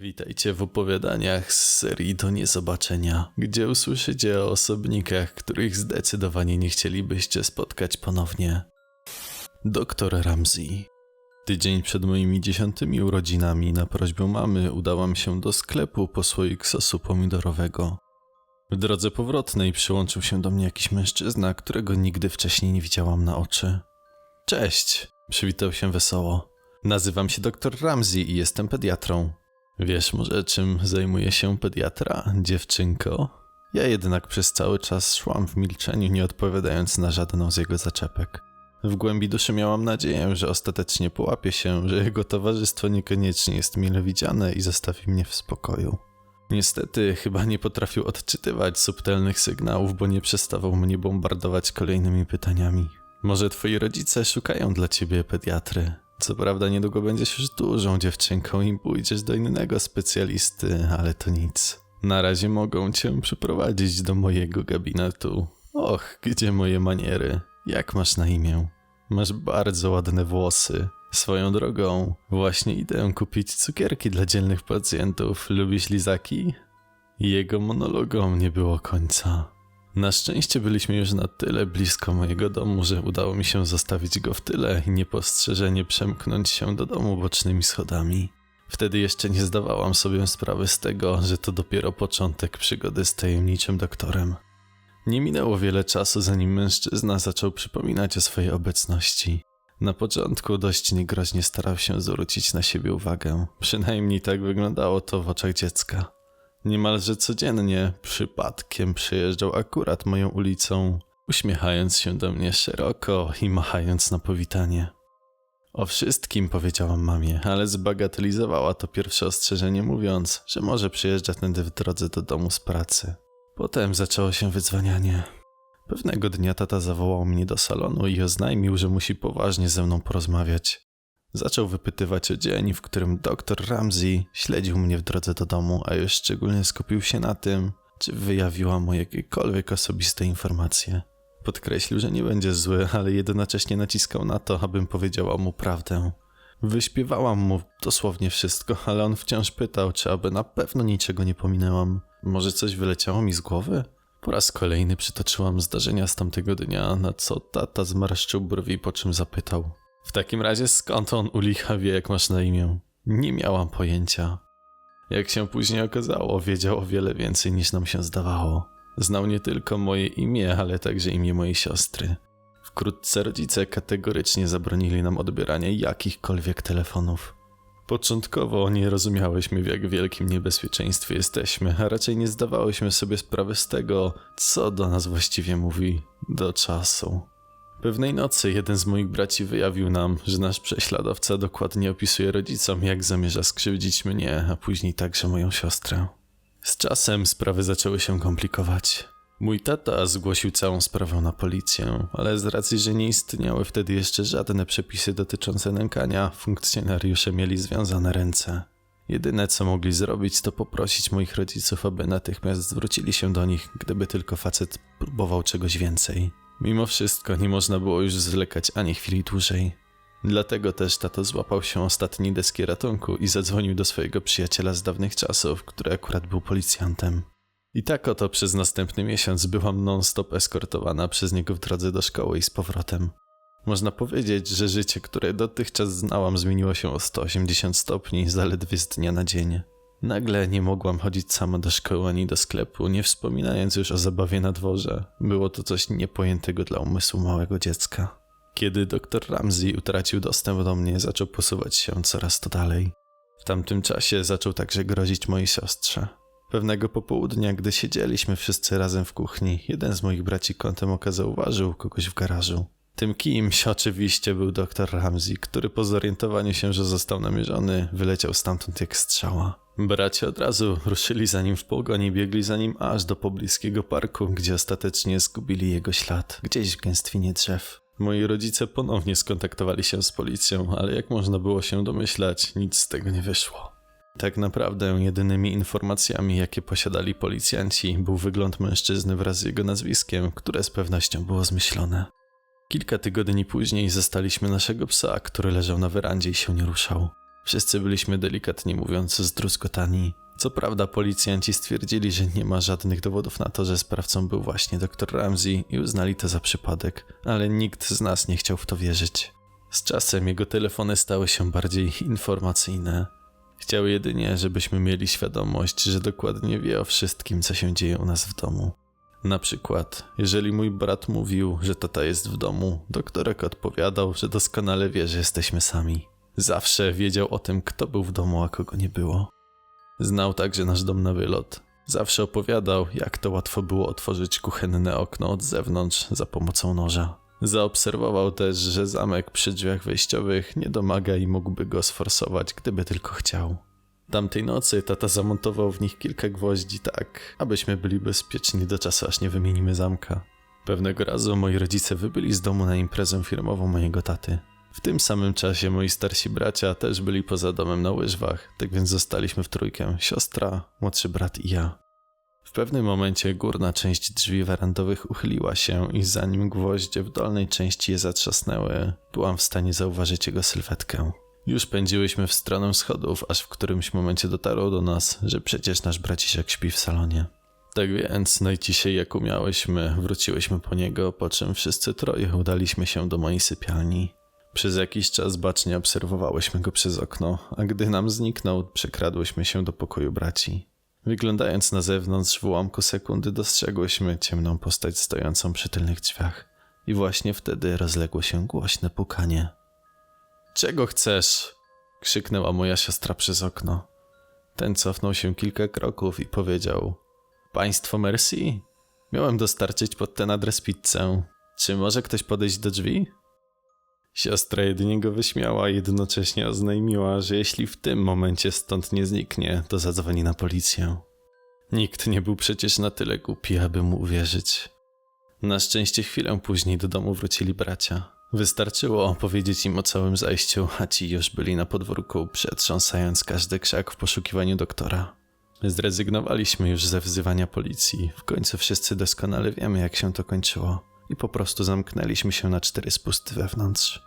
Witajcie w opowiadaniach z serii Do Niezobaczenia, gdzie usłyszycie o osobnikach, których zdecydowanie nie chcielibyście spotkać ponownie. Doktor Ramsey. Tydzień przed moimi dziesiątymi urodzinami na prośbę mamy udałam się do sklepu po słoik sosu pomidorowego. W drodze powrotnej przyłączył się do mnie jakiś mężczyzna, którego nigdy wcześniej nie widziałam na oczy. Cześć, przywitał się wesoło. Nazywam się dr Ramsey i jestem pediatrą. Wiesz może czym zajmuje się pediatra, dziewczynko? Ja jednak przez cały czas szłam w milczeniu, nie odpowiadając na żadną z jego zaczepek. W głębi duszy miałam nadzieję, że ostatecznie połapie się, że jego towarzystwo niekoniecznie jest mile widziane i zostawi mnie w spokoju. Niestety, chyba nie potrafił odczytywać subtelnych sygnałów, bo nie przestawał mnie bombardować kolejnymi pytaniami. Może twoi rodzice szukają dla ciebie pediatry? Co prawda, niedługo będziesz już dużą dziewczynką i pójdziesz do innego specjalisty, ale to nic. Na razie mogą cię przyprowadzić do mojego gabinetu. Och, gdzie moje maniery? Jak masz na imię? Masz bardzo ładne włosy. Swoją drogą, właśnie idę kupić cukierki dla dzielnych pacjentów. Lubisz lizaki? Jego monologom nie było końca. Na szczęście byliśmy już na tyle blisko mojego domu, że udało mi się zostawić go w tyle i niepostrzeżenie przemknąć się do domu bocznymi schodami. Wtedy jeszcze nie zdawałam sobie sprawy z tego, że to dopiero początek przygody z tajemniczym doktorem. Nie minęło wiele czasu, zanim mężczyzna zaczął przypominać o swojej obecności. Na początku dość niegroźnie starał się zwrócić na siebie uwagę. Przynajmniej tak wyglądało to w oczach dziecka. Niemalże codziennie, przypadkiem przejeżdżał akurat moją ulicą, uśmiechając się do mnie szeroko i machając na powitanie. O wszystkim powiedziałam mamie, ale zbagatelizowała to pierwsze ostrzeżenie, mówiąc, że może przyjeżdża tędy w drodze do domu z pracy. Potem zaczęło się wydzwanianie. Pewnego dnia tata zawołał mnie do salonu i oznajmił, że musi poważnie ze mną porozmawiać. Zaczął wypytywać o dzień, w którym doktor Ramsey śledził mnie w drodze do domu, a już szczególnie skupił się na tym, czy wyjawiła mu jakiekolwiek osobiste informacje. Podkreślił, że nie będzie zły, ale jednocześnie naciskał na to, abym powiedziała mu prawdę. Wyśpiewałam mu dosłownie wszystko, ale on wciąż pytał, czy aby na pewno niczego nie pominęłam. Może coś wyleciało mi z głowy? Po raz kolejny przytoczyłam zdarzenia z tamtego dnia, na co tata zmarszczył brwi, po czym zapytał. W takim razie skąd on u licha wie, jak masz na imię? Nie miałam pojęcia. Jak się później okazało, wiedział o wiele więcej niż nam się zdawało. Znał nie tylko moje imię, ale także imię mojej siostry. Wkrótce rodzice kategorycznie zabronili nam odbierania jakichkolwiek telefonów. Początkowo nie rozumiałyśmy, w jak wielkim niebezpieczeństwie jesteśmy, a raczej nie zdawałyśmy sobie sprawy z tego, co do nas właściwie mówi do czasu. Pewnej nocy jeden z moich braci wyjawił nam, że nasz prześladowca dokładnie opisuje rodzicom, jak zamierza skrzywdzić mnie, a później także moją siostrę. Z czasem sprawy zaczęły się komplikować. Mój tata zgłosił całą sprawę na policję, ale z racji, że nie istniały wtedy jeszcze żadne przepisy dotyczące nękania, funkcjonariusze mieli związane ręce. Jedyne co mogli zrobić, to poprosić moich rodziców, aby natychmiast zwrócili się do nich, gdyby tylko facet próbował czegoś więcej. Mimo wszystko nie można było już zwlekać ani chwili dłużej. Dlatego też tato złapał się ostatniej deski ratunku i zadzwonił do swojego przyjaciela z dawnych czasów, który akurat był policjantem. I tak oto przez następny miesiąc byłam non-stop eskortowana przez niego w drodze do szkoły i z powrotem. Można powiedzieć, że życie, które dotychczas znałam, zmieniło się o 180 stopni zaledwie z dnia na dzień. Nagle nie mogłam chodzić sama do szkoły ani do sklepu, nie wspominając już o zabawie na dworze. Było to coś niepojętego dla umysłu małego dziecka. Kiedy doktor Ramsey utracił dostęp do mnie, zaczął posuwać się coraz to dalej. W tamtym czasie zaczął także grozić mojej siostrze. Pewnego popołudnia, gdy siedzieliśmy wszyscy razem w kuchni, jeden z moich braci kątem oka zauważył kogoś w garażu. Tym kimś oczywiście był doktor Ramsey, który po zorientowaniu się, że został namierzony, wyleciał stamtąd jak strzała. Bracia od razu ruszyli za nim w pogoń i biegli za nim aż do pobliskiego parku, gdzie ostatecznie zgubili jego ślad, gdzieś w gęstwinie drzew. Moi rodzice ponownie skontaktowali się z policją, ale jak można było się domyślać, nic z tego nie wyszło. Tak naprawdę jedynymi informacjami, jakie posiadali policjanci, był wygląd mężczyzny wraz z jego nazwiskiem, które z pewnością było zmyślone. Kilka tygodni później zastaliśmy naszego psa, który leżał na werandzie i się nie ruszał. Wszyscy byliśmy delikatnie mówiąc zdruzgotani. Co prawda policjanci stwierdzili, że nie ma żadnych dowodów na to, że sprawcą był właśnie dr Ramsey i uznali to za przypadek, ale nikt z nas nie chciał w to wierzyć. Z czasem jego telefony stały się bardziej informacyjne. Chciał jedynie, żebyśmy mieli świadomość, że dokładnie wie o wszystkim, co się dzieje u nas w domu. Na przykład, jeżeli mój brat mówił, że tata jest w domu, doktorek odpowiadał, że doskonale wie, że jesteśmy sami. Zawsze wiedział o tym, kto był w domu, a kogo nie było. Znał także nasz dom na wylot. Zawsze opowiadał, jak to łatwo było otworzyć kuchenne okno od zewnątrz za pomocą noża. Zaobserwował też, że zamek przy drzwiach wejściowych nie domaga i mógłby go sforsować, gdyby tylko chciał. Tamtej nocy tata zamontował w nich kilka gwoździ tak, abyśmy byli bezpieczni do czasu, aż nie wymienimy zamka. Pewnego razu moi rodzice wybyli z domu na imprezę firmową mojego taty. W tym samym czasie moi starsi bracia też byli poza domem na łyżwach, tak więc zostaliśmy w trójkę: siostra, młodszy brat i ja. W pewnym momencie górna część drzwi werandowych uchyliła się i zanim gwoździe w dolnej części je zatrzasnęły, byłam w stanie zauważyć jego sylwetkę. Już pędziłyśmy w stronę schodów, aż w którymś momencie dotarło do nas, że przecież nasz braciszek śpi w salonie. Tak więc najciszej jak umiałyśmy, wróciłyśmy po niego, po czym wszyscy troje udaliśmy się do mojej sypialni. Przez jakiś czas bacznie obserwowałyśmy go przez okno, a gdy nam zniknął, przekradłyśmy się do pokoju braci. Wyglądając na zewnątrz, w ułamku sekundy dostrzegłyśmy ciemną postać stojącą przy tylnych drzwiach. I właśnie wtedy rozległo się głośne pukanie. Czego chcesz? krzyknęła moja siostra przez okno. Ten cofnął się kilka kroków i powiedział: Państwo Mercy? Miałem dostarczyć pod ten adres pizzę. Czy może ktoś podejść do drzwi? Siostra jedynie go wyśmiała i jednocześnie oznajmiła, że jeśli w tym momencie stąd nie zniknie, to zadzwoni na policję. Nikt nie był przecież na tyle głupi, aby mu uwierzyć. Na szczęście chwilę później do domu wrócili bracia. Wystarczyło opowiedzieć im o całym zajściu, a ci już byli na podwórku, przetrząsając każdy krzak w poszukiwaniu doktora. Zrezygnowaliśmy już ze wzywania policji. W końcu wszyscy doskonale wiemy, jak się to kończyło. I po prostu zamknęliśmy się na cztery spusty wewnątrz.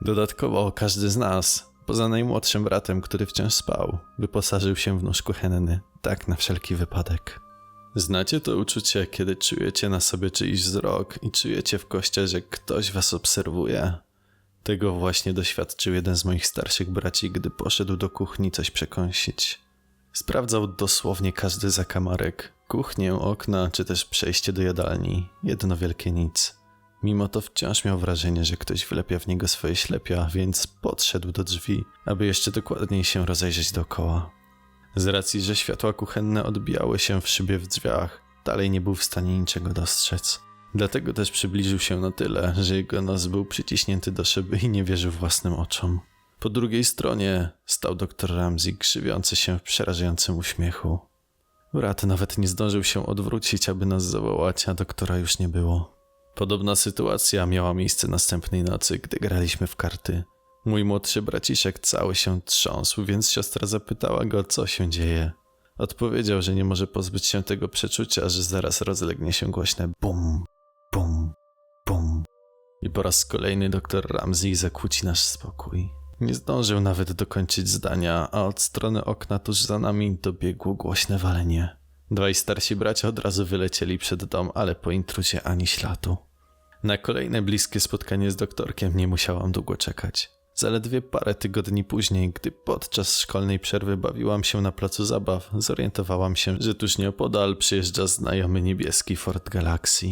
Dodatkowo każdy z nas, poza najmłodszym bratem, który wciąż spał, wyposażył się w nóż kuchenny, tak na wszelki wypadek. Znacie to uczucie, kiedy czujecie na sobie czyjś wzrok i czujecie w koście, że ktoś was obserwuje? Tego właśnie doświadczył jeden z moich starszych braci, gdy poszedł do kuchni coś przekąsić. Sprawdzał dosłownie każdy zakamarek, kuchnię, okna czy też przejście do jadalni. Jedno wielkie nic. Mimo to wciąż miał wrażenie, że ktoś wlepia w niego swoje ślepia, więc podszedł do drzwi, aby jeszcze dokładniej się rozejrzeć dookoła. Z racji, że światła kuchenne odbijały się w szybie w drzwiach, dalej nie był w stanie niczego dostrzec. Dlatego też przybliżył się na tyle, że jego nos był przyciśnięty do szyby i nie wierzył własnym oczom. Po drugiej stronie stał doktor Ramsey, krzywiący się w przerażającym uśmiechu. Brat nawet nie zdążył się odwrócić, aby nas zawołać, a doktora już nie było. Podobna sytuacja miała miejsce następnej nocy, gdy graliśmy w karty. Mój młodszy braciszek cały się trząsł, więc siostra zapytała go, co się dzieje. Odpowiedział, że nie może pozbyć się tego przeczucia, że zaraz rozlegnie się głośne bum, bum, bum. I po raz kolejny doktor Ramsey zakłóci nasz spokój. Nie zdążył nawet dokończyć zdania, a od strony okna tuż za nami dobiegło głośne walenie. Dwaj starsi bracia od razu wylecieli przed dom, ale po intruzie ani śladu. Na kolejne bliskie spotkanie z doktorkiem nie musiałam długo czekać. Zaledwie parę tygodni później, gdy podczas szkolnej przerwy bawiłam się na placu zabaw, zorientowałam się, że tuż nieopodal przyjeżdża znajomy niebieski Ford Galaxy.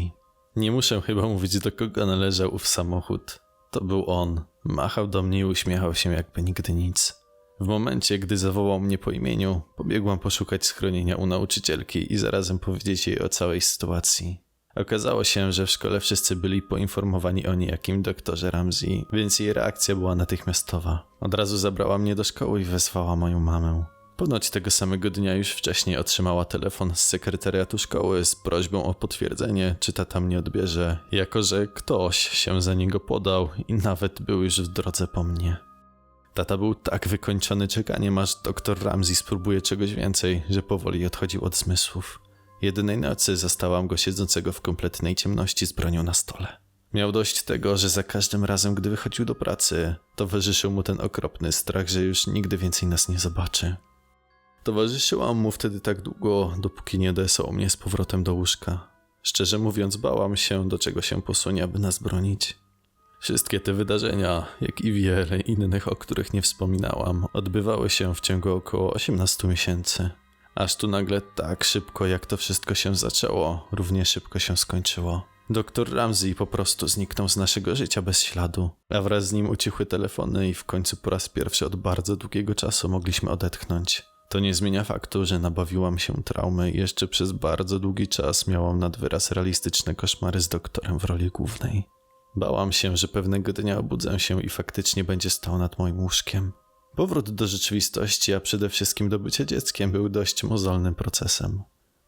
Nie muszę chyba mówić, do kogo należał ów samochód. To był on. Machał do mnie i uśmiechał się jakby nigdy nic. W momencie, gdy zawołał mnie po imieniu, pobiegłam poszukać schronienia u nauczycielki i zarazem powiedzieć jej o całej sytuacji. Okazało się, że w szkole wszyscy byli poinformowani o niejakim doktorze Ramsey, więc jej reakcja była natychmiastowa. Od razu zabrała mnie do szkoły i wezwała moją mamę. Ponoć tego samego dnia już wcześniej otrzymała telefon z sekretariatu szkoły z prośbą o potwierdzenie, czy tata mnie odbierze, jako że ktoś się za niego podał i nawet był już w drodze po mnie. Tata był tak wykończony czekaniem, aż doktor Ramsey spróbuje czegoś więcej, że powoli odchodził od zmysłów. Jednej nocy zastałam go siedzącego w kompletnej ciemności z bronią na stole. Miał dość tego, że za każdym razem, gdy wychodził do pracy, towarzyszył mu ten okropny strach, że już nigdy więcej nas nie zobaczy. Towarzyszyłam mu wtedy tak długo, dopóki nie odesłał mnie z powrotem do łóżka. Szczerze mówiąc, bałam się, do czego się posunie, aby nas bronić. Wszystkie te wydarzenia, jak i wiele innych, o których nie wspominałam, odbywały się w ciągu około 18 miesięcy. Aż tu nagle tak szybko, jak to wszystko się zaczęło, równie szybko się skończyło. Doktor Ramsey po prostu zniknął z naszego życia bez śladu, a wraz z nim ucichły telefony i w końcu po raz pierwszy od bardzo długiego czasu mogliśmy odetchnąć. To nie zmienia faktu, że nabawiłam się traumy i jeszcze przez bardzo długi czas miałam nad wyraz realistyczne koszmary z doktorem w roli głównej. Bałam się, że pewnego dnia obudzę się i faktycznie będzie stał nad moim łóżkiem. Powrót do rzeczywistości, a przede wszystkim do bycia dzieckiem był dość mozolnym procesem.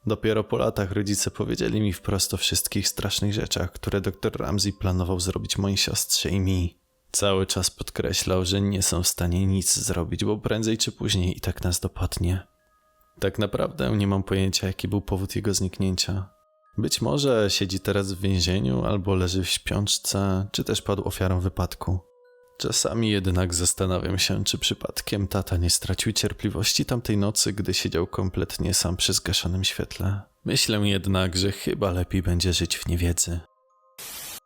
Dopiero po latach rodzice powiedzieli mi wprost o wszystkich strasznych rzeczach, które dr Ramsey planował zrobić mojej siostrze i mi. Cały czas podkreślał, że nie są w stanie nic zrobić, bo prędzej czy później i tak nas dopadnie. Tak naprawdę nie mam pojęcia, jaki był powód jego zniknięcia. Być może siedzi teraz w więzieniu, albo leży w śpiączce, czy też padł ofiarą wypadku. Czasami jednak zastanawiam się, czy przypadkiem tata nie stracił cierpliwości tamtej nocy, gdy siedział kompletnie sam przy zgaszonym świetle. Myślę jednak, że chyba lepiej będzie żyć w niewiedzy.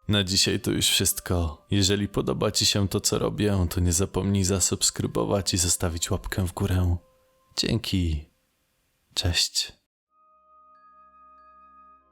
Na dzisiaj to już wszystko. Jeżeli podoba Ci się to, co robię, to nie zapomnij zasubskrybować i zostawić łapkę w górę. Dzięki. Cześć.